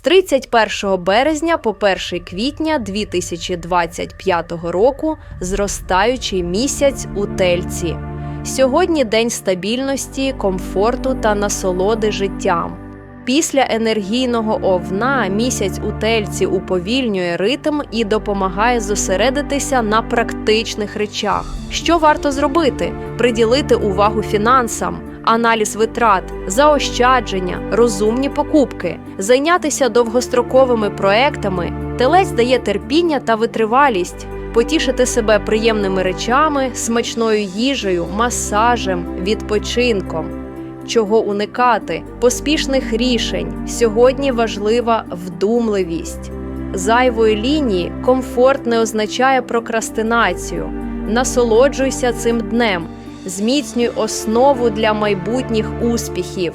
З 31 березня по 1 квітня 2025 року зростаючий місяць у Тельці. Сьогодні день стабільності, комфорту та насолоди життям. Після енергійного овна місяць у тельці уповільнює ритм і допомагає зосередитися на практичних речах. Що варто зробити? Приділити увагу фінансам, аналіз витрат, заощадження, розумні покупки, зайнятися довгостроковими проектами. Телець дає терпіння та витривалість. Потішити себе приємними речами, смачною їжею, масажем, відпочинком чого уникати, поспішних рішень. Сьогодні важлива вдумливість. Зайвої лінії комфорт не означає прокрастинацію. Насолоджуйся цим днем, зміцнюй основу для майбутніх успіхів.